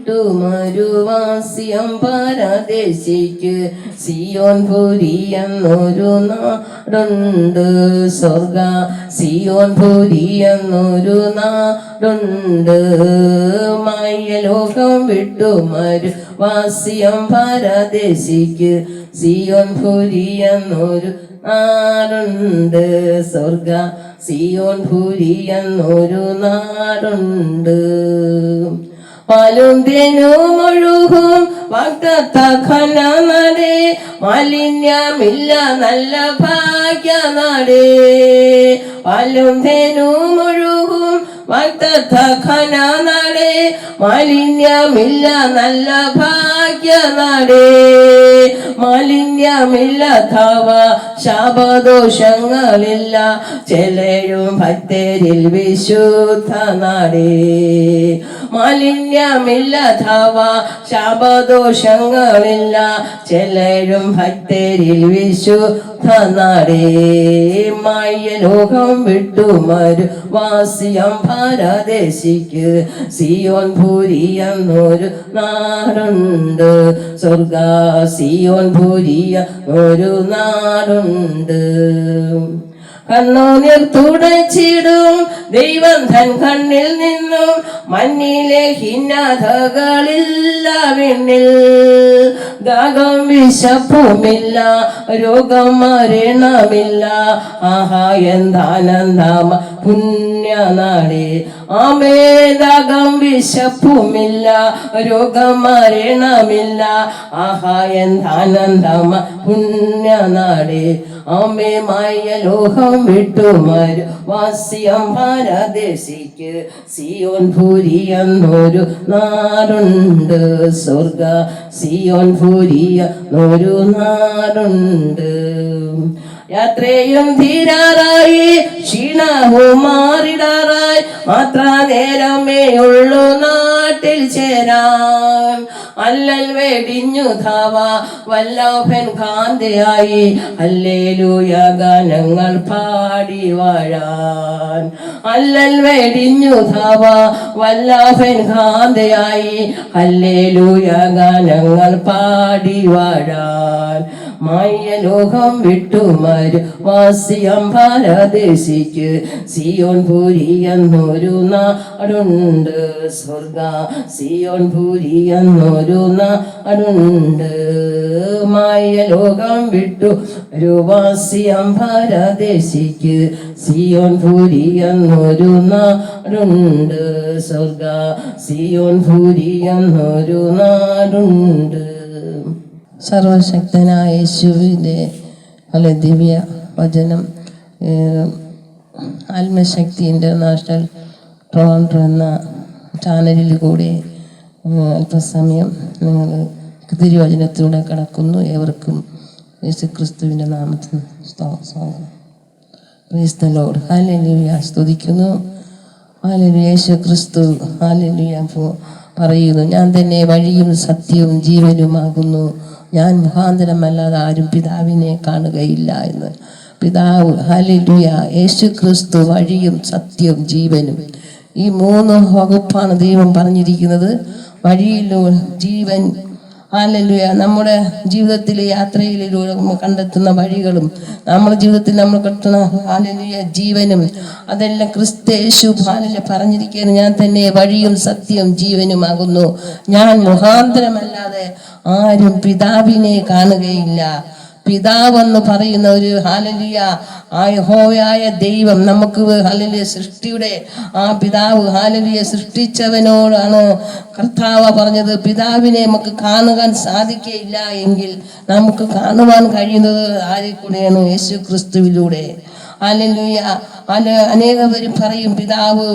വിട്ടു മരുവാസ്യം പരദേശിക്ക് സിയോൻ പുരി എന്നൊരു നാടുണ്ട്. സ്വർഗ സിയോൻ പുരി എന്നൊരു നാടുണ്ട്. മായലോകം വിട്ടു മരുവാസ്യം പരദേശിക്ക് സിയോൻ പുരി എന്നൊരു നാടുണ്ട്. സ്വർഗ സിയോൻ പുരി എന്നൊരു നാടുണ്ട്. പാലും തേനും ഒഴുകും. ഭക്തത്ത ഖന മാലിന്യമില്ല നല്ല ഭാഗ്യനാടേ. തേനും ഭക്തത്ത ഖന മാലിന്യമില്ല നല്ല ഭാഗ്യനാടേ. മാലിന്യമില്ലാത്തവ മാലിന്യമില്ല ശാപദോഷങ്ങളില്ല. ചെലരും ഭക്തരിൽ വിശുദ്ധ നാടേ മാലിന്യമില്ല ധവ ശാപദോഷങ്ങളില്ല. ചെല്ലും ഭക്തരിൽ വിശു നാടേ മായ ലോകം വിട്ടു മരു വാസിയം ഭാരദേശിക്ക്. സിയോൻ ഭൂരി എന്നൊരു നാടുണ്ട്. സ്വർഗ സിയോൻ ഭൂരിയ ഒരു നാടുണ്ട്. കണ്ണൂനിൽ തുടച്ചിടും. ദൈവം തൻ കണ്ണിൽ നിന്നും മണ്ണിലെ ഹിന്നതകളില്ല വിണ്ണിൽ. ദാഹം വിശപ്പുമില്ല രോഗം മരണമില്ല. ആഹാ എന്താനന്ദമ പുണ്യനാടേ. ആമേ ദാഹം വിശപ്പുമില്ല രോഗം മരണമില്ല. ആഹാ എന്താനന്ദമ പുണ്യനാടേ. ആമേ ലോഹം വിട്ടുമരു വാസ്യം പരദേശിക്ക് സിയോൻ ഭൂരി എന്നൊരു നാടുണ്ട്. സ്വർഗ സിയോൻ ഭൂരി എന്നൊരു നാടുണ്ട്. യാത്രയും തീരാറായി ക്ഷീണവും മാറിടാറായി. മാത്ര നേരമേ ഉള്ളു നാട്ടിൽ ചേരാൻ. അല്ലൽ വെടിഞ്ഞു ധാവ കാന്തയായി. അല്ലേലൂയ ഗാനങ്ങൾ പാടി വാഴാൻ. അല്ലൽ വെടിഞ്ഞു ധാവ വല്ലഭൻ കാന്തയായി. അല്ലേലൂയ ഗാനങ്ങൾ പാടി വാഴാൻ. മായ ലോകം വിട്ടുമരു വാസിയം ഭാരദേശിക്ക് സിയോൺ ഭൂരി എന്നൊരു നാടുണ്ട് സ്വർഗ. സിയോൺ ഭൂരി എന്നൊരു നാടുണ്ട്. മായ ലോകം വിട്ടു ഒരു വാസിയം ഭാരദേശിക്ക് സിയോൺ ഭൂരി എന്നൊരു നാടുണ്ട് സ്വർഗ. സിയോൺ ഭൂരി എന്നൊരു നാടുണ്ട്. സർവശക്തനായ യേശുവിന്റെ അല്ലെ ദിവ്യ വചനം ആത്മശക്തി ഇന്റർനാഷണൽ ട്രോണ്ടോ എന്ന ചാനലിൽ കൂടി അല്പസമയം നിങ്ങൾ തിരുവചനത്തിലൂടെ കടക്കുന്നു. ഏവർക്കും യേശു ക്രിസ്തുവിന്റെ നാമത്തിൽ സ്വാഗതം. ക്രിസ്തലോട്. Hallelujah. സ്തുതിക്കുന്നു. ഹാലലുയ യേശു ക്രിസ്തു ഹാലലുയ പറയുന്നു. ഞാൻ തന്നെ വഴിയും സത്യവും ജീവനുമാകുന്നു. ഞാൻ മുഖാന്തരമല്ലാതെ ആരും പിതാവിനെ കാണുകയില്ല എന്ന്. പിതാവ് ഹലിയ യേശു ക്രിസ്തു വഴിയും സത്യവും ജീവനും. ഈ മൂന്ന് വകുപ്പാണ് ദൈവം പറഞ്ഞിരിക്കുന്നത്. വഴിയിലൂടെ ജീവൻ ഹാലലുയ നമ്മുടെ ജീവിതത്തിലെ യാത്രയിലൂടെ കണ്ടെത്തുന്ന വഴികളും നമ്മുടെ ജീവിതത്തിൽ നമ്മൾ കണ്ടെത്തുന്ന ഹാലലുയ ജീവനും അതെല്ലാം ക്രിസ്തേശു ഭാലല പറഞ്ഞിരിക്കുന്നത് ഞാൻ തന്നെ വഴിയും സത്യവും ജീവനുമാകുന്നു. ഞാൻ മുഖാന്തരമല്ലാതെ ആരും പിതാവിനെ കാണുകയില്ല. പിതാവെന്ന് പറയുന്ന ഒരു ഹാലലിയ ആ യഹോവയായ ദൈവം നമുക്ക് ഹാലലിയ സൃഷ്ടിയുടെ ആ പിതാവ് ഹാലലിയ സൃഷ്ടിച്ചവനോടാണ് കർത്താവ് പറഞ്ഞത്. പിതാവിനെ നമുക്ക് കാണുവാൻ സാധിക്കയില്ല എങ്കിൽ നമുക്ക് കാണുവാൻ കഴിയുന്നത് ആരെ കൂടെയാണ് യേശു ക്രിസ്തുവിലൂടെ ഹാലലിയ അനേക പേര് പറയും പിതാവ്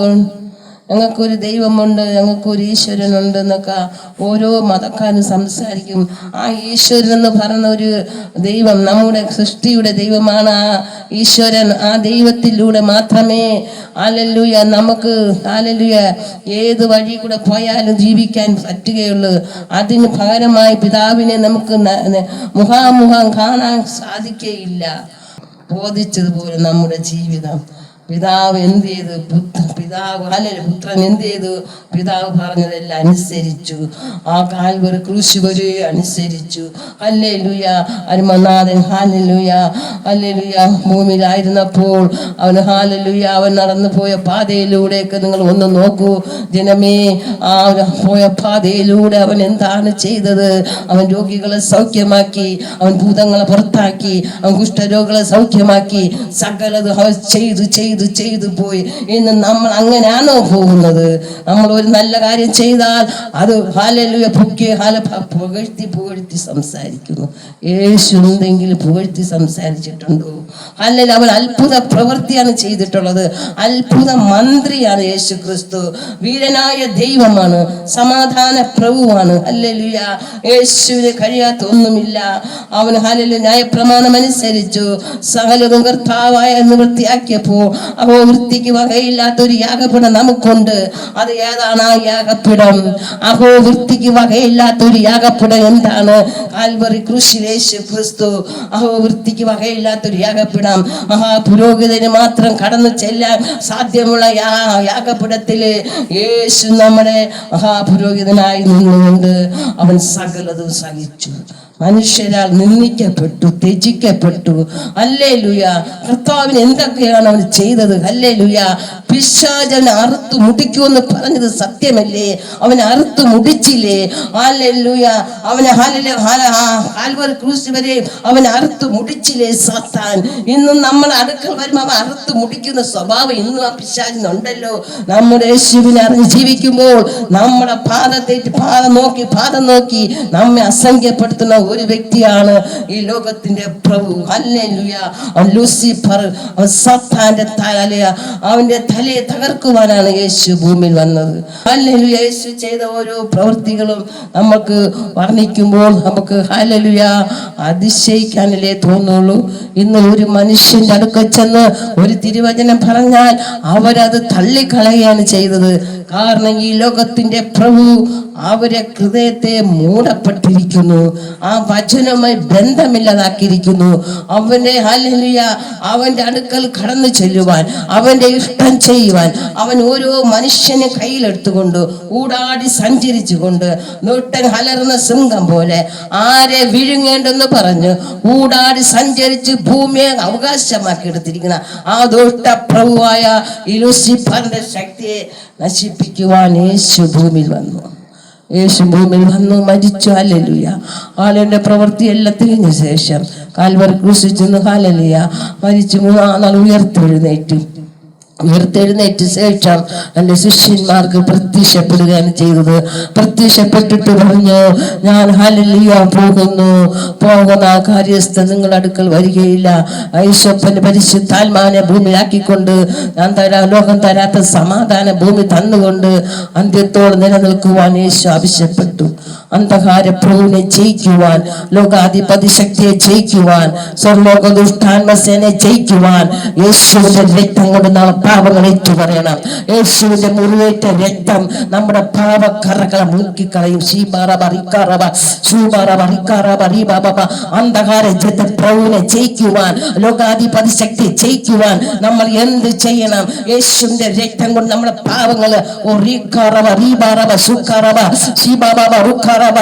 ഞങ്ങൾക്കൊരു ദൈവമുണ്ട് ഞങ്ങൾക്കൊരു ഈശ്വരനുണ്ട് എന്നൊക്കെ ഓരോ മതക്കാരും സംസാരിക്കും. ആ ഈശ്വരൻ എന്ന് പറയുന്ന ഒരു ദൈവം നമ്മുടെ സൃഷ്ടിയുടെ ദൈവമാണ്. ആ ഈശ്വരൻ ആ ദൈവത്തിലൂടെ മാത്രമേ ആലല്ലുയ നമുക്ക് ആലല്ലുയ ഏത് വഴി കൂടെ പോയാലും ജീവിക്കാൻ പറ്റുകയുള്ളൂ. അതിന് പകരമായി പിതാവിനെ നമുക്ക് മുഖാമുഖം കാണാൻ സാധിക്കുകയില്ല. ബോധിച്ചതുപോലെ നമ്മുടെ ജീവിതം. പിതാവ് എന്ത് ചെയ്തു? പിതാവ് അല്ലെ പുത്രൻ എന്ത് ചെയ്തു? പിതാവ് പറഞ്ഞതെല്ലാം അനുസരിച്ചു. ആ കാൽവറി ക്രൂശ് വരെ അനുസരിച്ചു. അല്ലേ ലുയ അരുമനാഥൻ ഹാലലുയ അല്ലേ ലുയ ഭൂമിയിലായിരുന്നപ്പോൾ അവൻ ഹാലലുയ അവൻ നടന്നു പോയ പാതയിലൂടെയൊക്കെ നിങ്ങൾ ഒന്ന് നോക്കൂ. ജനമേ ആ പോയ പാതയിലൂടെ അവൻ എന്താണ് ചെയ്തത്? അവൻ രോഗികളെ സൗഖ്യമാക്കി അവൻ ഭൂതങ്ങളെ പുറത്താക്കി അവൻ കുഷ്ഠരോഗികളെ സൗഖ്യമാക്കി സകലത് ചെയ്തു ചെയ്തു. ചെയ്തു പോയി. ഇന്ന് നമ്മൾ അങ്ങനെയാണോ പോകുന്നത്? നമ്മൾ ഒരു നല്ല കാര്യം ചെയ്താൽ അത് ഹാലലുയ പൊക്കി ഹാല പുകഴ്ത്തി പുകഴ്ത്തി സംസാരിക്കുന്നു. യേശു എന്തെങ്കിലും പുകഴ്ത്തി സംസാരിച്ചിട്ടുണ്ടോ? അല്ലെങ്കിൽ അവൻ അത്ഭുത പ്രവൃത്തിയാണ് ചെയ്തിട്ടുള്ളത്. അത്ഭുത മന്ത്രിയാണ് യേശു ക്രിസ്തു വീരനായ ദൈവമാണ്. സമാധാന പ്രഭുവാണ്. ഹല്ലേലൂയ യേശുവിന് കഴിയാത്ത ഒന്നുമില്ല. അവൻ ഹല്ലേലൂയ ന്യായപ്രമാണം അനുസരിച്ചു. സകലതും കർത്താവായ നിവൃത്തിയാക്കിയപ്പോൾ അവ വൃത്തിക്ക് വകയില്ലാത്ത ഒരു യാഗപീഠം നമുക്കുണ്ട്. അത് ഏതാണ് ആ യാഗപീഠം? അപ്പോ വൃത്തിക്ക് വകയില്ലാത്ത ഒരു യാഗപീഠം എന്താണ്? കാൽവറി ക്രൂശിൽ യേശു ക്രിസ്തു. അഹോ വൃത്തിക്ക് വകയില്ലാത്ത ഒരു യാഗപീഠം. മഹാപുരോഹിതന് മാത്രം കടന്നു ചെല്ലാൻ സാധ്യമുള്ള യാ യാഗപീഠത്തിൽ യേശു നമ്മുടെ മഹാപുരോഹിതനായി നിന്നുകൊണ്ട് അവൻ സകലതും സഹിച്ചു. മനുഷ്യരാൽ നിന്ദിക്കപ്പെട്ടു ത്യജിക്കപ്പെട്ടു. അല്ലേ ലുയ കർത്താവിന് എന്തൊക്കെയാണ് അവൻ ചെയ്തത്? അല്ലേ ലുയ പിശാചൻ അറുത്തു മുടിക്കുമെന്ന് പറഞ്ഞത് സത്യമല്ലേ? അവൻ അറുത്തു മുടിച്ചില്ലേ? അവനെ ഹാലലെ ഹാൽവർ ക്രൂസ് വരെ അവൻ അറുത്തു മുടിച്ചില്ലേ സാത്താൻ? ഇന്നും നമ്മൾ അടുക്കൽ വരുമ്പോൾ അവൻ അറുത്തു മുടിക്കുന്ന സ്വഭാവം ഇന്നും ആ പിശാചിനുണ്ടല്ലോ. നമ്മുടെ യേശുവിനെ അറിഞ്ഞ് ജീവിക്കുമ്പോൾ നമ്മുടെ പാദത്തേറ്റ് പാദം നോക്കി പാദം നോക്കി നമ്മെ അസംഖ്യപ്പെടുത്തുന്ന ഒരു വ്യക്തിയാണ് ഈ ലോകത്തിന്റെ പ്രഭു. അല്ലുയ ലൂസിഫർ സത്താന്റെ തലയ അവന്റെ തലയെ തകർക്കുവാനാണ് യേശു ഭൂമിയിൽ വന്നത്. ഹല്ലേലൂയ. യേശു ചെയ്ത ഓരോ പ്രവൃത്തികളും നമുക്ക് വർണിക്കുമ്പോൾ നമുക്ക് ഹലലുയ അതിശയിക്കാനല്ലേ തോന്നുള്ളൂ. ഇന്ന് ഒരു മനുഷ്യന്റെ അടുക്ക ചെന്ന് ഒരു തിരുവചനം പറഞ്ഞാൽ അവരത് തള്ളിക്കളയാണ് ചെയ്തത്. കാരണം ഈ ലോകത്തിന്റെ പ്രഭു അവരെ ഹൃദയത്തെ മൂടപ്പെട്ടിരിക്കുന്നു. ആ വചനവുമായി ബന്ധമില്ലാതാക്കിയിരിക്കുന്നു. അവനെ ഹലിയ അവന്റെ അടുക്കൽ കടന്നു ചെല്ലുവാൻ അവന്റെ ഇഷ്ടം ചെയ്യുവാൻ അവൻ ഓരോ മനുഷ്യനെ കയ്യിലെടുത്തുകൊണ്ട് ഊടാടി സഞ്ചരിച്ചുകൊണ്ട് നൂട്ടൻ ഹലർന്ന സിംഹം പോലെ ആരെ വിഴുങ്ങേണ്ടെന്ന് പറഞ്ഞ് ഊടാടി സഞ്ചരിച്ച് ഭൂമിയെ അവകാശമാക്കി എടുത്തിരിക്കുന്ന ആ ദുഷ്ട പ്രഭുവായ ഇലുസിഫറിന്റെ ലൂസിഫറിന്റെ ശക്തിയെ നശിപ്പിക്കുവാൻ യേശു ഭൂമിയിൽ വന്നു. യേശു ഭൂമിയിൽ വന്നു മരിച്ചു. അല്ലലുയ ആളുടെ പ്രവൃത്തി എല്ലാം തിരിഞ്ഞ ശേഷം കാൽവർ ക്രൂശിച്ചെന്ന് ഹാലലിയ മരിച്ചു മൂന്നാം നാൾ ഉയർത്തെഴുന്നേറ്റ്. ഉയർത്തെഴുന്നേറ്റ് ശേഷം എന്റെ ശിഷ്യന്മാർക്ക് പ്രത്യക്ഷപ്പെടുകയാണ് ചെയ്തത്. പ്രത്യക്ഷപ്പെട്ടിട്ട് പറഞ്ഞു ഞാൻ ഹലലിയ പോകുന്നു. പോകുന്ന കാര്യസ്ഥ നിങ്ങളുടെ അടുക്കൽ വരികയില്ല. ഐശ്വപ്പന്റെ പരിശുദ്ധാത്മാനെ ഭൂമിയിലാക്കിക്കൊണ്ട് ഞാൻ തരാ ലോകം തരാത്ത സമാധാന ഭൂമി തന്നുകൊണ്ട് അന്ത്യത്തോട് നിലനിൽക്കുവാൻ യേശു ആവശ്യപ്പെട്ടു. അന്ധകാര പ്രഭുവിനെ ജയിക്കുവാൻ ലോകാധിപതി ശക്തിയെ ജയിക്കുവാൻ സ്വർലോക ദുഷ്ടാൻമസേനെ ജയിക്കുവാൻ യേശുവിന്റെ രക്തം കൊണ്ട് നാം പാപങ്ങൾ ഏറ്റു പറയണം യേശുവിന്റെ മുറിവേറ്റ രക്തം നമ്മുടെ പാപക്കറകളെ മുക്കിക്കളയും അന്ധകാര പ്രഭുവിനെ ജയിക്കുവാൻ ലോകാധിപതി ശക്തി ജയിക്കുവാൻ നമ്മൾ എന്ത് ചെയ്യണം? യേശുവിന്റെ രക്തം കൊണ്ട് നമ്മുടെ പാവങ്ങൾ ഓ റീക്കാറബ റീബാറബ സുക്കാറബ ശീബാബാബ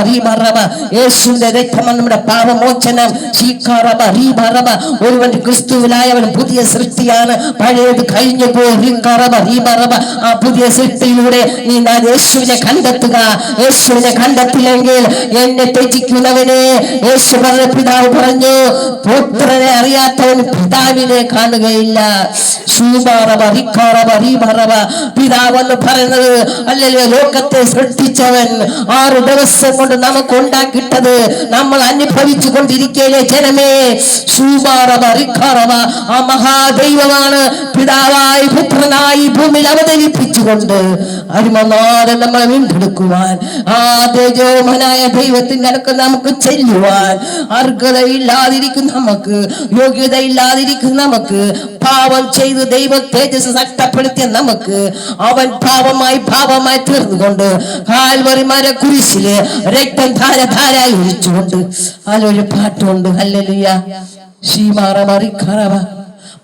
റീബാറബ യേശുവിന്റെ രക്തം നമ്മുടെ പാപമോചനം. ശീക്കാറബ റീബാറബ ഒരുവൻ ക്രിസ്തുവിലായവൻ പുതിയ സൃഷ്ടിയാണ്. പഴയത് കഴിഞ്ഞു പോയി റീക്കാറബ റീബാറബ ആ പുതിയ സൃഷ്ടിയിലൂടെ നീ ഞാൻ യേശുവിനെ കണ്ടെത്തുക. യേശുവിനെ കണ്ടെത്തില്ലെങ്കിൽ എന്നെ ത്യജിക്കുന്നവനെ യേശു പറഞ്ഞ പിതാവ് പറഞ്ഞു പുത്രനെ അറിയാത്തവൻ പിതാവിനെ കാണുകയില്ല. പിതാവ് എന്ന് പറയുന്നത് അല്ലെങ്കിൽ ലോകത്തെ സൃഷ്ടിച്ചവൻ ആറ് ദിവസം ദിവസം കൊണ്ട് നമുക്ക് ഉണ്ടാക്കിട്ടത് നമ്മൾ അനുഭവിച്ചു കൊണ്ടിരിക്കയിലെ ജനമേ. സൂമാറവ റിഖറവ ആ മഹാദൈവമാണ് പിതാവായി പുത്രനായി ഭൂമിയിൽ അവതരിപ്പിച്ചുകൊണ്ട് അരുമനാഥൻ നമ്മളെ വീണ്ടെടുക്കുവാൻ ആ തേജോമനായ ദൈവത്തിന്റെ അടുക്ക് നമുക്ക് ചെല്ലുവാൻ അർഹതയില്ലാതിരിക്കും നമുക്ക് യോഗ്യതയില്ലാതിരിക്കും നമുക്ക് പാപം ചെയ്ത് ദൈവ തേജസ് നഷ്ടപ്പെടുത്തിയ നമുക്ക് അവൻ പാപമായി പാപമായി തീർന്നുകൊണ്ട് കാൽവറി മര കുരിശിൽ രക്തം ധാര ധാരായി ഒഴിച്ചുകൊണ്ട് അതിലൊരു പാട്ടുണ്ട് ഹല്ലേലൂയ. ശീമാറ മറിക്കറവ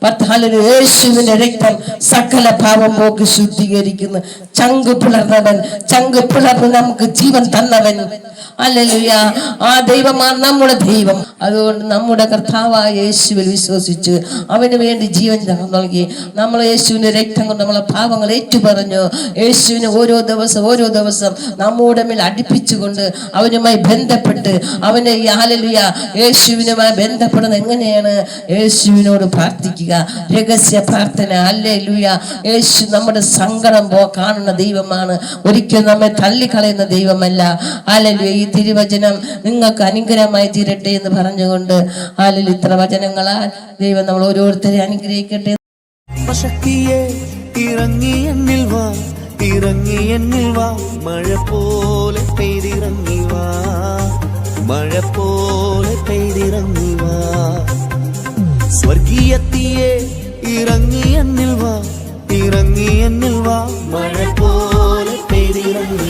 ഭർത്താവിന് യേശുവിന്റെ രക്തം സകല പാപം പോക്ക് ശുദ്ധീകരിക്കുന്നു. ചങ്ക് പിളർന്നവൻ ചങ്ക് പിളർന്ന് നമുക്ക് ജീവൻ തന്നവൻ. അല്ലല്ലുയ ആ ദൈവമാണ് നമ്മുടെ ദൈവം. അതുകൊണ്ട് നമ്മുടെ കർത്താവായ യേശുവിൽ വിശ്വസിച്ച് അവന് വേണ്ടി ജീവൻ നൽകി. നമ്മൾ യേശുവിന്റെ രക്തം കൊണ്ട് നമ്മളെ പാപങ്ങൾ ഏറ്റുപറഞ്ഞു. യേശുവിന് ഓരോ ദിവസം ഓരോ ദിവസം നമ്മുടെ മേൽ അടുപ്പിച്ചുകൊണ്ട് അവനുമായി ബന്ധപ്പെട്ട് അവനെ ആലലുയ യേശുവിനുമായി ബന്ധപ്പെടുന്നത് എങ്ങനെയാണ്? യേശുവിനോട് പ്രാർത്ഥിക്കുക. രഹസ്യ പ്രാർത്ഥന. അല്ലേ ലുയ യേശു നമ്മുടെ സങ്കടം പോ കാണുന്ന ദൈവമാണ്. ഒരിക്കലും നമ്മെ തള്ളിക്കളയുന്ന ദൈവമല്ല. അല്ലല്ലോ ഈ തിരുവചനം നിങ്ങൾക്ക് അനുഗ്രഹമായി തീരട്ടെ എന്ന് പറഞ്ഞുകൊണ്ട് ആലിൽ ഇത്ര വചനങ്ങളാൽ ദൈവം നമ്മൾ ഓരോരുത്തരെ അനുഗ്രഹിക്കട്ടെ. ശക്തിയെ ഇറങ്ങി എന്നിൽ വാ. ഇറങ്ങി എന്നിൽ വാ. മഴ പോലെ പെയ്തിറങ്ങി വാ. മഴ പോലെ പെയ്തിറങ്ങി വാ. സ്വർഗീയത്തിയെ ഇറങ്ങി എന്നിൽ വാ ഇറങ്ങി വാ മഴ പോലെ പെയ്തിറങ്ങി.